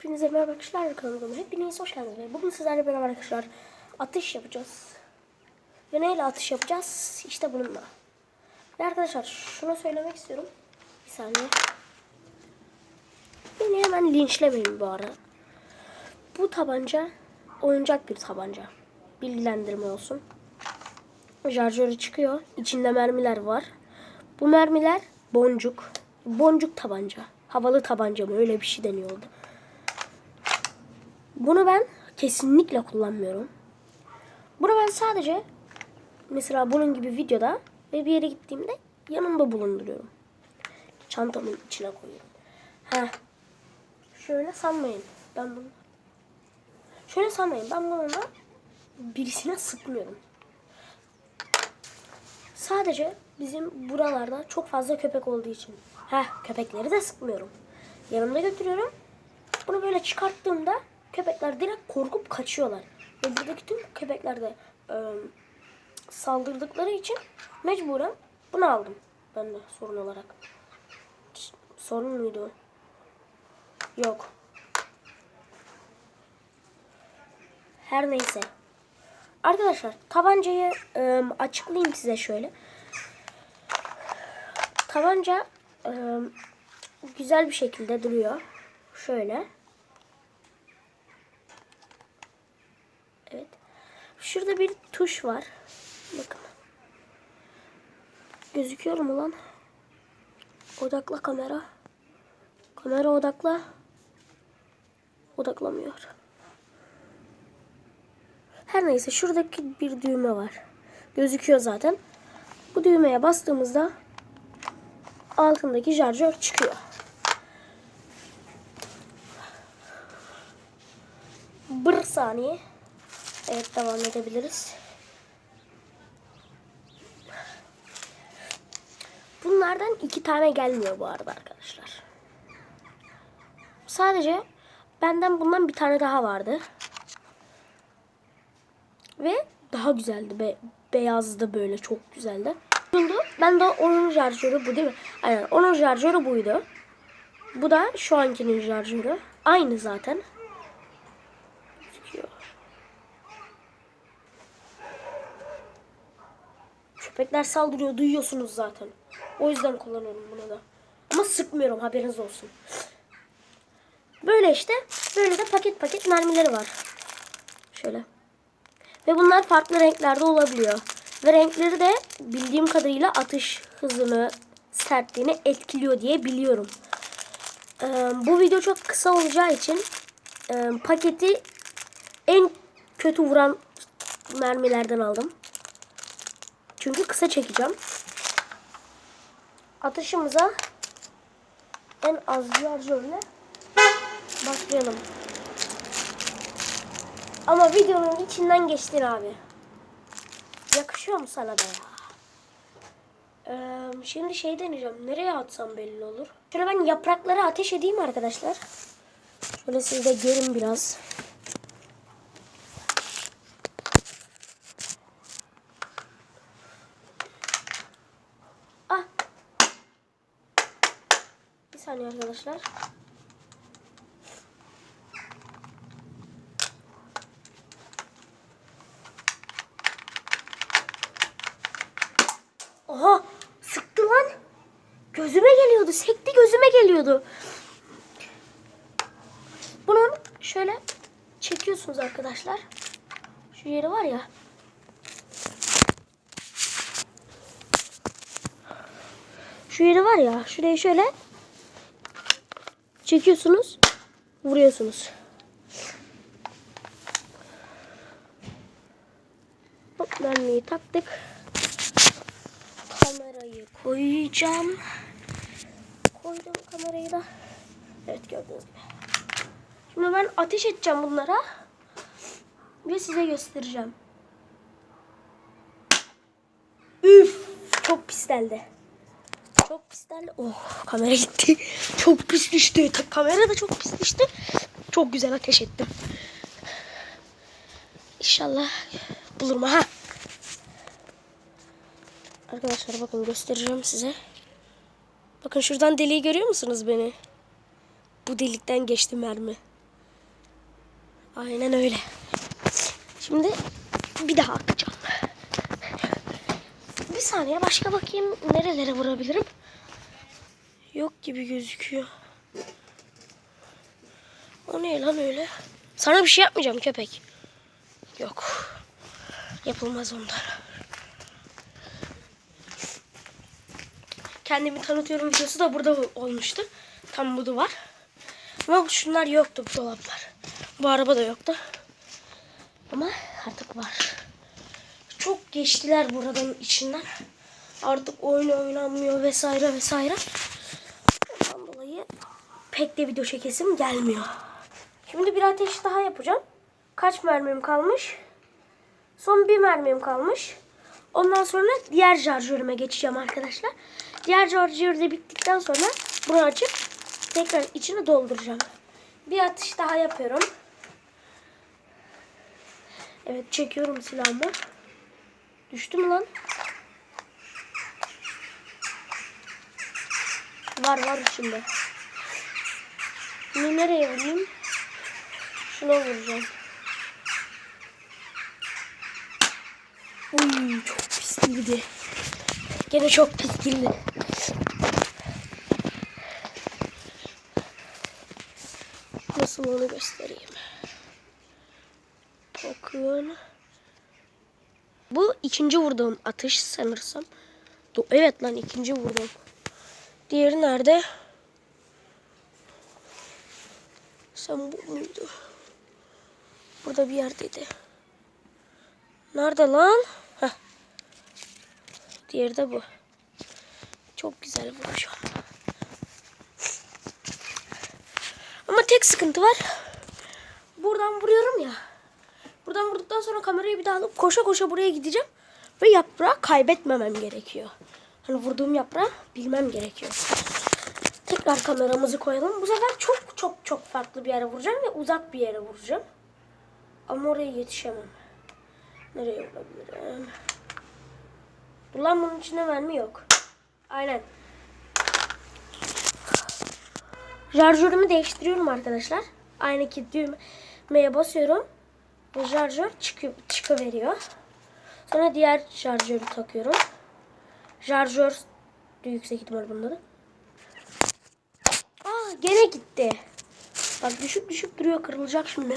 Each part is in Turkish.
Hepinize merhaba arkadaşlar kanalıma hepiniz hoş geldiniz. Bugün sizlerle beraber arkadaşlar atış yapacağız. Ve neyle atış yapacağız? İşte bununla. Ve arkadaşlar şunu söylemek istiyorum. Bir saniye. Beni hemen linçlemeyin bu ara. Bu tabanca oyuncak bir tabanca. Bilgilendirme olsun. Şarjörü çıkıyor. İçinde mermiler var. Bu mermiler boncuk. Boncuk tabanca. Havalı tabanca mı öyle bir şey deniyordu. Bunu ben kesinlikle kullanmıyorum. Bunu ben sadece mesela bunun gibi videoda ve bir yere gittiğimde yanımda bulunduruyorum. Çantamın içine koyuyorum. Heh. Şöyle sanmayın. Ben bunu Şöyle sanmayın. Ben bununla birisine sıkmıyorum. Sadece bizim buralarda çok fazla köpek olduğu için. Heh, köpekleri de sıkmıyorum. Yanımda götürüyorum. Bunu böyle çıkarttığımda köpekler direkt korkup kaçıyorlar. Ve buradaki tüm köpekler de e, saldırdıkları için mecburen bunu aldım. Ben de sorun olarak. Sorun muydu? Yok. Her neyse. Arkadaşlar tabancayı e, açıklayayım size şöyle. Tabanca e, güzel bir şekilde duruyor. Şöyle. Evet. Şurada bir tuş var. Bakın. Gözüküyor mu lan? Odakla kamera. Kamera odakla. Odaklamıyor. Her neyse şuradaki bir düğme var. Gözüküyor zaten. Bu düğmeye bastığımızda altındaki şarjör çıkıyor. Bir saniye. Evet devam edebiliriz. Bunlardan iki tane gelmiyor bu arada arkadaşlar. Sadece benden bundan bir tane daha vardı. Ve daha güzeldi. Be beyazdı böyle çok güzeldi. Buldu. Ben de onun şarjörü bu değil mi? Aynen onun şarjörü buydu. Bu da şu ankinin şarjörü. Aynı zaten. Gözüküyor. Köpekler saldırıyor duyuyorsunuz zaten. O yüzden kullanıyorum bunu da. Ama sıkmıyorum haberiniz olsun. Böyle işte. Böyle de paket paket mermileri var. Şöyle. Ve bunlar farklı renklerde olabiliyor. Ve renkleri de bildiğim kadarıyla atış hızını, sertliğini etkiliyor diye biliyorum. Ee, bu video çok kısa olacağı için e, paketi en kötü vuran mermilerden aldım. Çünkü kısa çekeceğim. Atışımıza en az şarjörle başlayalım. Ama videonun içinden geçtin abi. Yakışıyor mu sana da ya? Ee, şimdi şey deneyeceğim. Nereye atsam belli olur. Şöyle ben yaprakları ateş edeyim arkadaşlar. Şöyle siz de görün biraz. Ah. Bir saniye arkadaşlar. Oha sıktı lan. Gözüme geliyordu. Sekti gözüme geliyordu. Bunun şöyle çekiyorsunuz arkadaşlar. Şu yeri var ya. Şu yeri var ya. Şurayı şöyle çekiyorsunuz. Vuruyorsunuz. Hop mermiyi taktık kamerayı koyacağım. Koydum kamerayı da. Evet gördüğünüz gibi. Şimdi ben ateş edeceğim bunlara. Ve size göstereceğim. Üf, çok pislendi. Çok pislendi. Oh kamera gitti. Çok pis düştü. Kamera da çok pis düştü. Çok güzel ateş ettim. İnşallah bulurum ha. Arkadaşlar bakın göstereceğim size. Bakın şuradan deliği görüyor musunuz beni? Bu delikten geçti mermi. Aynen öyle. Şimdi bir daha atacağım. Bir saniye başka bakayım nerelere vurabilirim. Yok gibi gözüküyor. O ne lan öyle? Sana bir şey yapmayacağım köpek. Yok. Yapılmaz ondan. Kendimi tanıtıyorum videosu da burada olmuştu. Tam bu var. Ama şunlar yoktu bu dolaplar. Bu araba da yoktu. Ama artık var. Çok geçtiler buradan içinden. Artık oyun oynanmıyor vesaire vesaire. Pek de video çekesim gelmiyor. Şimdi bir ateş daha yapacağım. Kaç mermim kalmış? Son bir mermim kalmış. Ondan sonra diğer şarjörüme geçeceğim arkadaşlar. Diğer şarjör de bittikten sonra bunu açıp tekrar içine dolduracağım. Bir atış daha yapıyorum. Evet çekiyorum silahımı. Düştü mü lan? Var var içinde. Şimdi nereye vurayım? Şuna vuracağım. Uy çok pis girdi. Gene çok pis girdi. Nasıl onu göstereyim. Bakın. Bu ikinci vurduğum atış sanırsam. Do- Evet lan ikinci vurduğum. Diğeri nerede? Sen bu muydu? Burada bir yerdeydi. Nerede lan? Heh. Diğeri de bu. Çok güzel vuruşum. Ama tek sıkıntı var. Buradan vuruyorum ya. Buradan vurduktan sonra kamerayı bir daha alıp koşa koşa buraya gideceğim. Ve yaprağı kaybetmemem gerekiyor. Hani vurduğum yaprağı bilmem gerekiyor. Tekrar kameramızı koyalım. Bu sefer çok çok çok farklı bir yere vuracağım ve uzak bir yere vuracağım. Ama oraya yetişemem. Nereye vurabilirim? Dur lan bunun içinde mermi yok. Aynen. Şarjörümü değiştiriyorum arkadaşlar. Aynı ki düğmeye basıyorum. Ve şarjör çıkı, çıkıveriyor. Sonra diğer şarjörü takıyorum. Şarjör yüksek ihtimal. Aa gene gitti. Bak düşüp düşüp duruyor kırılacak şimdi.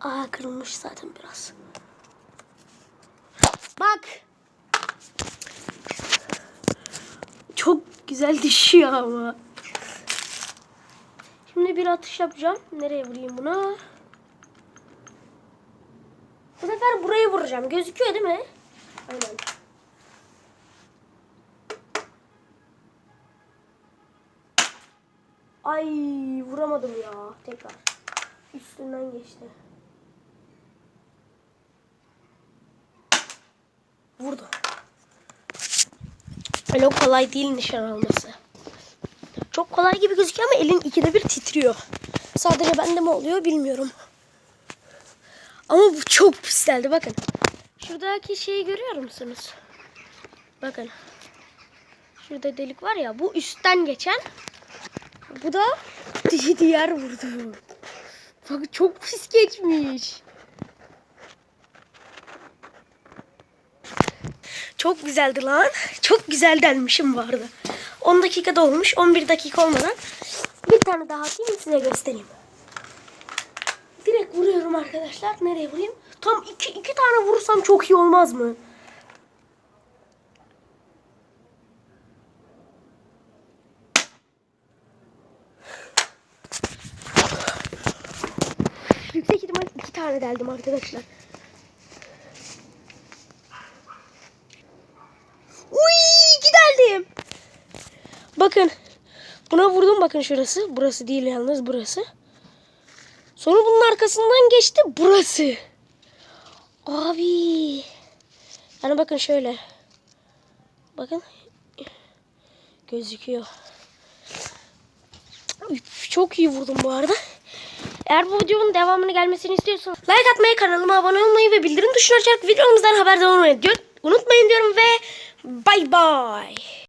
Aa kırılmış zaten biraz. Bak. Çok güzel düşüyor ama. Şimdi bir atış yapacağım. Nereye vurayım bunu? Bu sefer buraya vuracağım. Gözüküyor değil mi? Aynen. Ay vuramadım ya. Tekrar. Üstünden geçti. Vurdu. Öyle kolay değil nişan alması. Çok kolay gibi gözüküyor ama elin ikide bir titriyor. Sadece bende mi oluyor bilmiyorum. Ama bu çok pis geldi bakın. Şuradaki şeyi görüyor musunuz? Bakın. Şurada delik var ya bu üstten geçen. Bu da diğer vurdu. Bak çok pis geçmiş. Çok güzeldi lan. Çok güzel delmişim arada. 10 dakikada olmuş. 11 dakika olmadan bir tane daha atayım size göstereyim. Direkt vuruyorum arkadaşlar. Nereye vurayım? Tam iki, iki tane vurursam çok iyi olmaz mı? Yüksek ihtimal iki tane deldim arkadaşlar. Uy. Bakın. Buna vurdum bakın şurası. Burası değil yalnız burası. Sonra bunun arkasından geçti burası. Abi. Yani bakın şöyle. Bakın. Gözüküyor. Çok iyi vurdum bu arada. Eğer bu videonun devamını gelmesini istiyorsanız like atmayı, kanalıma abone olmayı ve bildirim tuşunu açarak videomuzdan haberdar olmayı unutmayın diyorum ve bay bay.